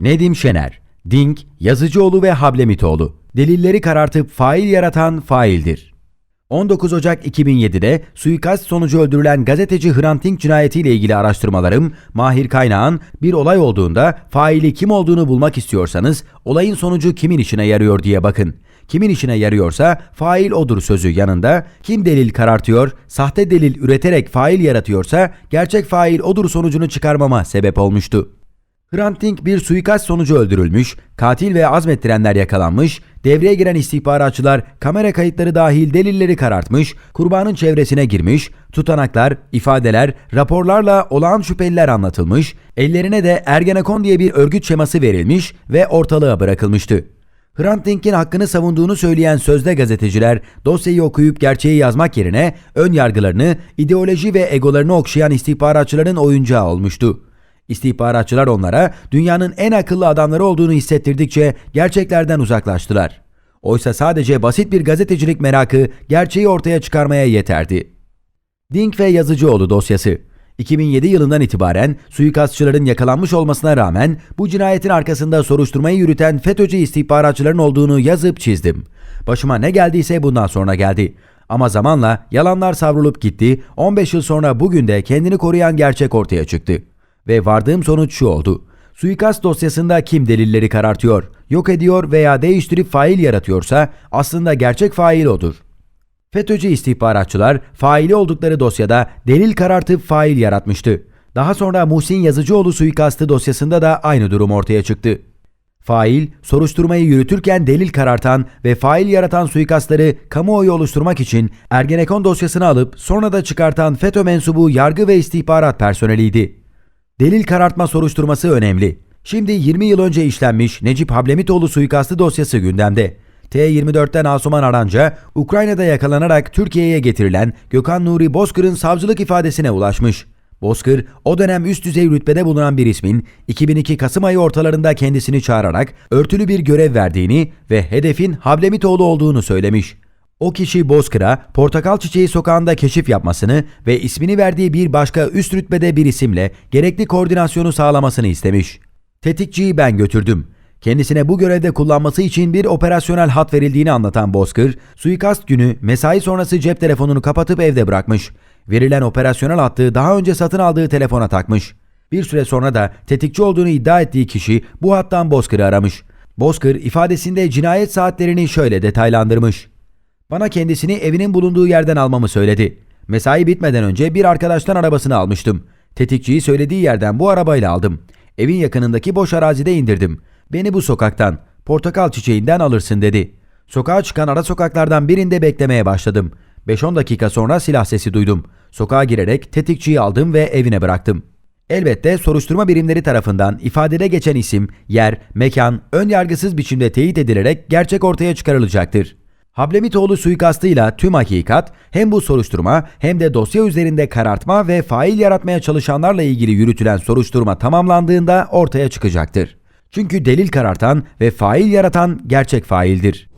Nedim Şener, Dink, Yazıcıoğlu ve Hablemitoğlu. Delilleri karartıp fail yaratan faildir. 19 Ocak 2007'de suikast sonucu öldürülen gazeteci Hrant Dink cinayetiyle ilgili araştırmalarım Mahir Kaynağ'ın bir olay olduğunda faili kim olduğunu bulmak istiyorsanız olayın sonucu kimin işine yarıyor diye bakın. Kimin işine yarıyorsa fail odur sözü yanında kim delil karartıyor, sahte delil üreterek fail yaratıyorsa gerçek fail odur sonucunu çıkarmama sebep olmuştu. Hrant Dink bir suikast sonucu öldürülmüş, katil ve azmettirenler yakalanmış, devreye giren istihbaratçılar kamera kayıtları dahil delilleri karartmış, kurbanın çevresine girmiş, tutanaklar, ifadeler, raporlarla olağan şüpheliler anlatılmış, ellerine de Ergenekon diye bir örgüt şeması verilmiş ve ortalığa bırakılmıştı. Hrant Dink'in hakkını savunduğunu söyleyen sözde gazeteciler dosyayı okuyup gerçeği yazmak yerine ön yargılarını, ideoloji ve egolarını okşayan istihbaratçıların oyuncağı olmuştu. İstihbaratçılar onlara dünyanın en akıllı adamları olduğunu hissettirdikçe gerçeklerden uzaklaştılar. Oysa sadece basit bir gazetecilik merakı gerçeği ortaya çıkarmaya yeterdi. Dink ve Yazıcıoğlu dosyası 2007 yılından itibaren suikastçıların yakalanmış olmasına rağmen bu cinayetin arkasında soruşturmayı yürüten FETÖ'cü istihbaratçıların olduğunu yazıp çizdim. Başıma ne geldiyse bundan sonra geldi. Ama zamanla yalanlar savrulup gitti, 15 yıl sonra bugün de kendini koruyan gerçek ortaya çıktı. Ve vardığım sonuç şu oldu. Suikast dosyasında kim delilleri karartıyor, yok ediyor veya değiştirip fail yaratıyorsa aslında gerçek fail odur. FETÖ'cü istihbaratçılar faili oldukları dosyada delil karartıp fail yaratmıştı. Daha sonra Muhsin Yazıcıoğlu suikastı dosyasında da aynı durum ortaya çıktı. Fail, soruşturmayı yürütürken delil karartan ve fail yaratan suikastları kamuoyu oluşturmak için Ergenekon dosyasını alıp sonra da çıkartan FETÖ mensubu yargı ve istihbarat personeliydi. Delil karartma soruşturması önemli. Şimdi 20 yıl önce işlenmiş Necip Hablemitoğlu suikastı dosyası gündemde. T24'ten Asuman Aranca, Ukrayna'da yakalanarak Türkiye'ye getirilen Gökhan Nuri Bozkır'ın savcılık ifadesine ulaşmış. Bozkır, o dönem üst düzey rütbede bulunan bir ismin 2002 Kasım ayı ortalarında kendisini çağırarak örtülü bir görev verdiğini ve hedefin Hablemitoğlu olduğunu söylemiş. O kişi Bozkır'a Portakal Çiçeği sokağında keşif yapmasını ve ismini verdiği bir başka üst rütbede bir isimle gerekli koordinasyonu sağlamasını istemiş. Tetikçiyi ben götürdüm. Kendisine bu görevde kullanması için bir operasyonel hat verildiğini anlatan Bozkır, suikast günü mesai sonrası cep telefonunu kapatıp evde bırakmış. Verilen operasyonel hattı daha önce satın aldığı telefona takmış. Bir süre sonra da tetikçi olduğunu iddia ettiği kişi bu hattan Bozkır'ı aramış. Bozkır ifadesinde cinayet saatlerini şöyle detaylandırmış. Bana kendisini evinin bulunduğu yerden almamı söyledi. Mesai bitmeden önce bir arkadaştan arabasını almıştım. Tetikçiyi söylediği yerden bu arabayla aldım. Evin yakınındaki boş arazide indirdim. Beni bu sokaktan, portakal çiçeğinden alırsın dedi. Sokağa çıkan ara sokaklardan birinde beklemeye başladım. 5-10 dakika sonra silah sesi duydum. Sokağa girerek tetikçiyi aldım ve evine bıraktım. Elbette soruşturma birimleri tarafından ifadede geçen isim, yer, mekan ön yargısız biçimde teyit edilerek gerçek ortaya çıkarılacaktır. Hablemitoğlu suikastıyla tüm hakikat hem bu soruşturma hem de dosya üzerinde karartma ve fail yaratmaya çalışanlarla ilgili yürütülen soruşturma tamamlandığında ortaya çıkacaktır. Çünkü delil karartan ve fail yaratan gerçek faildir.